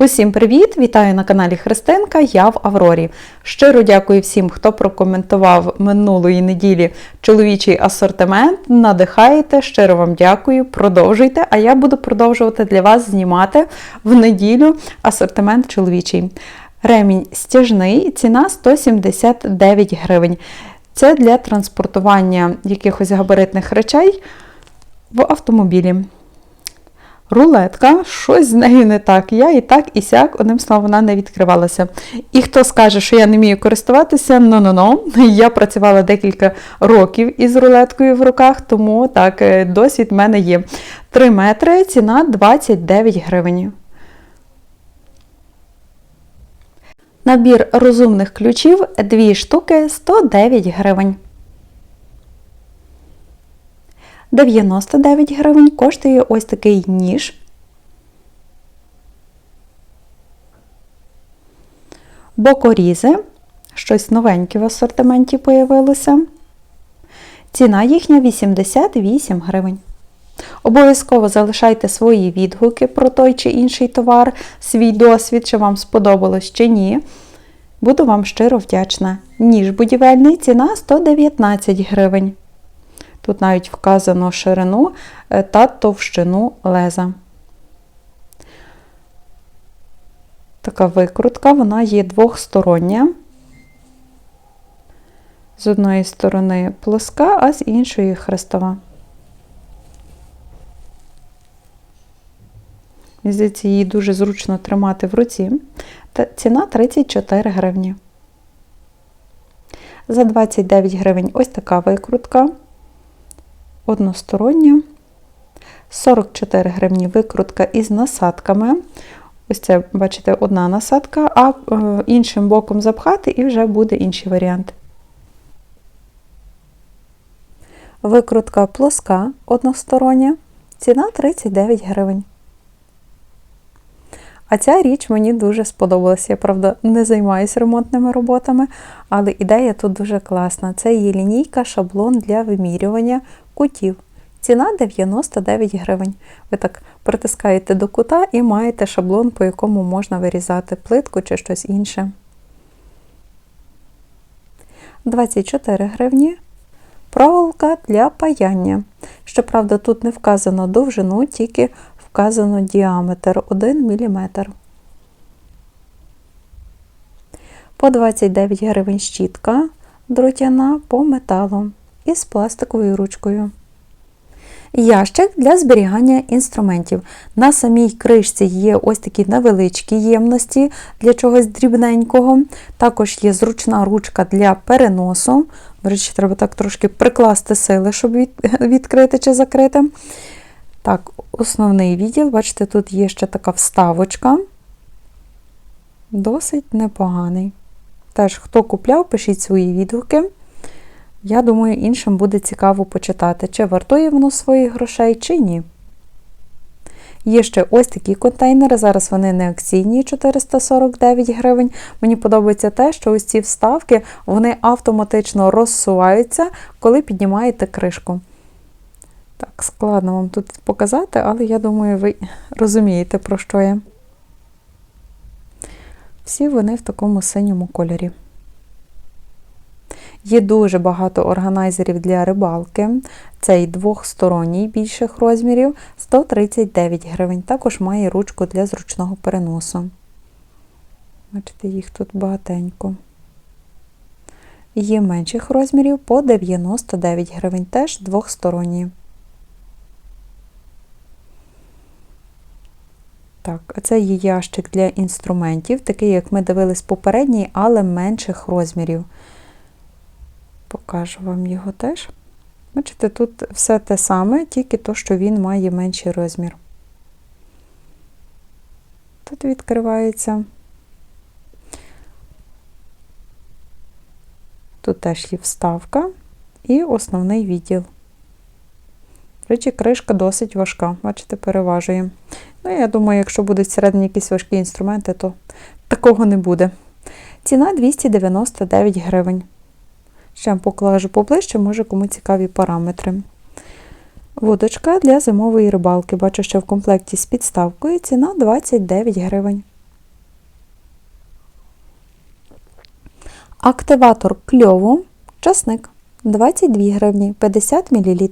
Усім привіт! Вітаю на каналі Христинка. Я в Аврорі. Щиро дякую всім, хто прокоментував минулої неділі чоловічий асортимент. Надихаєте, щиро вам дякую. Продовжуйте, а я буду продовжувати для вас знімати в неділю асортимент чоловічий. Ремінь стяжний, ціна 179 гривень. Це для транспортування якихось габаритних речей в автомобілі. Рулетка, щось з нею не так. Я і так, і сяк, одним словом, вона не відкривалася. І хто скаже, що я не вмію користуватися, ну-ну-ну. Я працювала декілька років із рулеткою в руках, тому так, е, досвід в мене є. 3 метри, ціна 29 гривень. Набір розумних ключів 2 штуки 109 гривень. 99 гривень коштує ось такий ніж. Бокорізи. Щось новеньке в асортименті появилося. Ціна їхня 88 гривень. Обов'язково залишайте свої відгуки про той чи інший товар, свій досвід, чи вам сподобалось чи ні. Буду вам щиро вдячна. Ніж будівельний ціна 119 гривень. Тут навіть вказано ширину е, та товщину леза. Така викрутка, вона є двохстороння. З одної сторони плоска, а з іншої хрестова. Здається, її дуже зручно тримати в руці. Та ціна 34 гривні. За 29 гривень ось така викрутка одностороння. 44 гривні викрутка із насадками. Ось це, бачите, одна насадка, а е, іншим боком запхати і вже буде інший варіант. Викрутка плоска одностороння. Ціна 39 гривень. А ця річ мені дуже сподобалася. Я, правда, не займаюся ремонтними роботами, але ідея тут дуже класна. Це є лінійка, шаблон для вимірювання кутів. Ціна 99 гривень. Ви так притискаєте до кута і маєте шаблон, по якому можна вирізати плитку чи щось інше. 24 гривні. Проволока для паяння. Щоправда, тут не вказано довжину, тільки вказано діаметр 1 мм. По 29 гривень щітка дротяна по металу із пластиковою ручкою. Ящик для зберігання інструментів. На самій кришці є ось такі невеличкі ємності для чогось дрібненького. Також є зручна ручка для переносу. До речі, треба так трошки прикласти сили, щоб відкрити чи закрити. Так, основний відділ, бачите, тут є ще така вставочка. Досить непоганий. Теж, хто купляв, пишіть свої відгуки. Я думаю, іншим буде цікаво почитати, чи вартує воно своїх грошей, чи ні. Є ще ось такі контейнери, зараз вони не акційні 449 гривень. Мені подобається те, що ось ці вставки вони автоматично розсуваються, коли піднімаєте кришку. Так, складно вам тут показати, але я думаю, ви розумієте, про що я. Всі вони в такому синьому кольорі. Є дуже багато органайзерів для рибалки. Цей двохсторонній більших розмірів 139 гривень. Також має ручку для зручного переносу. Бачите, їх тут багатенько. Є менших розмірів по 99 гривень, теж двохсторонні. Так, це є ящик для інструментів, такий, як ми дивились попередній, але менших розмірів. Покажу вам його теж. Бачите, тут все те саме, тільки то, що він має менший розмір. Тут відкривається. Тут теж є вставка і основний відділ. Речі, кришка досить важка, бачите, переважує. Ну, я думаю, якщо будуть всередині якісь важкі інструменти, то такого не буде. Ціна 299 гривень. Ще вам покажу поближче, може кому цікаві параметри. Водочка для зимової рибалки. Бачу, що в комплекті з підставкою ціна 29 гривень. Активатор кльову часник 22 гривні 50 мл.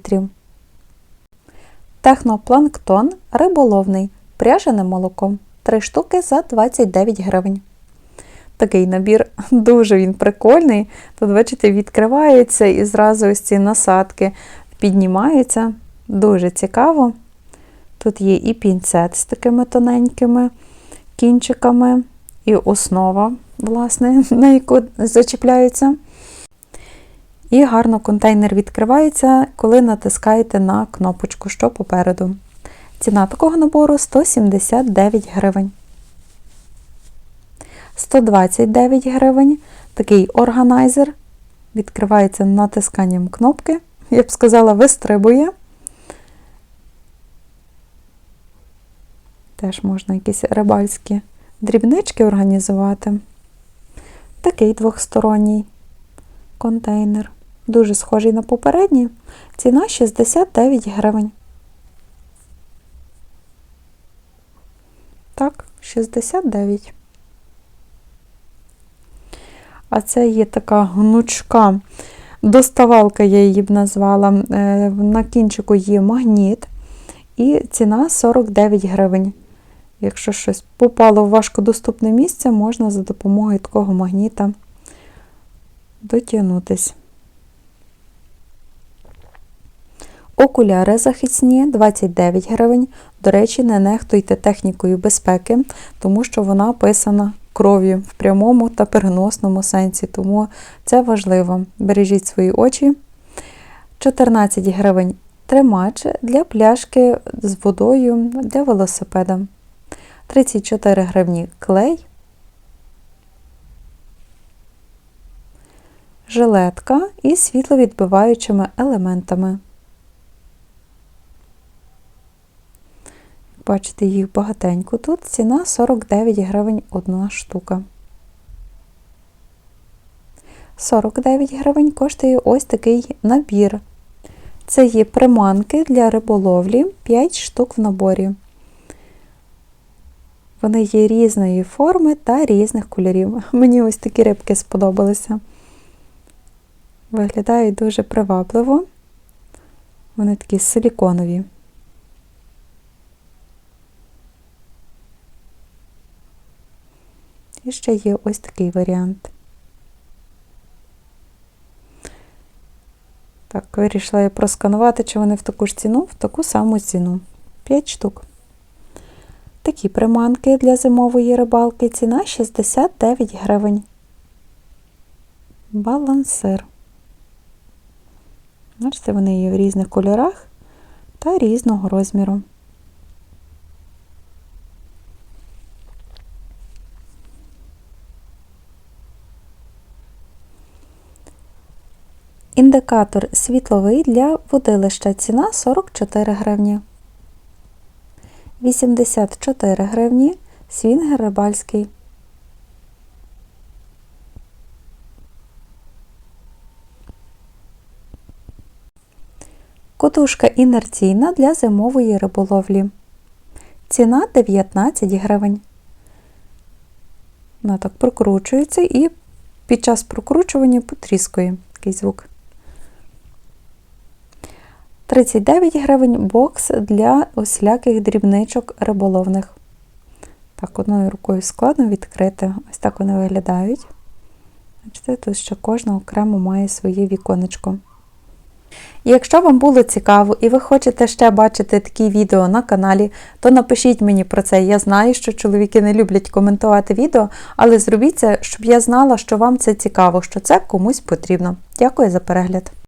Технопланктон риболовний. Пряжене молоко 3 штуки за 29 гривень. Такий набір дуже він прикольний. Тут, бачите, відкривається і зразу ось ці насадки піднімаються. Дуже цікаво. Тут є і пінцет з такими тоненькими кінчиками, і основа, власне, на яку зачіпляються. І гарно контейнер відкривається, коли натискаєте на кнопочку, що попереду. Ціна такого набору 179 гривень. 129 гривень. Такий органайзер. Відкривається натисканням кнопки. Я б сказала, вистрибує. Теж можна якісь рибальські дрібнички організувати. Такий двохсторонній контейнер. Дуже схожий на попередній. Ціна 69 гривень. Так, 69. А це є така гнучка доставалка, я її б назвала. Е, на кінчику є магніт. І ціна 49 гривень. Якщо щось попало в важкодоступне місце, можна за допомогою такого магніта дотягнутись. Окуляри захисні 29 гривень. До речі, не нехтуйте технікою безпеки, тому що вона описана кров'ю в прямому та переносному сенсі, тому це важливо. Бережіть свої очі. 14 гривень тримач для пляшки з водою для велосипеда. 34 гривні клей. Жилетка із світловідбиваючими елементами. Бачите, їх багатенько тут. Ціна 49 гривень одна штука. 49 гривень коштує ось такий набір. Це є приманки для риболовлі 5 штук в наборі. Вони є різної форми та різних кольорів. Мені ось такі рибки сподобалися. Виглядають дуже привабливо. Вони такі силіконові. І ще є ось такий варіант. Так, вирішила я просканувати, чи вони в таку ж ціну, в таку саму ціну. 5 штук. Такі приманки для зимової рибалки. Ціна 69 гривень. Балансир. Бачите, вони є в різних кольорах та різного розміру. Індикатор світловий для водилища. Ціна 44 гривні. 84 гривні. Свінгер рибальський. Котушка інерційна для зимової риболовлі. Ціна 19 гривень. Вона так прокручується і під час прокручування потріскує такий звук. 39 гривень бокс для усіляких дрібничок риболовних. Так, одною рукою складно відкрити. Ось так вони виглядають. Бачите, тут ще кожна окремо має своє віконечко. Якщо вам було цікаво і ви хочете ще бачити такі відео на каналі, то напишіть мені про це. Я знаю, що чоловіки не люблять коментувати відео, але зробіть це, щоб я знала, що вам це цікаво, що це комусь потрібно. Дякую за перегляд!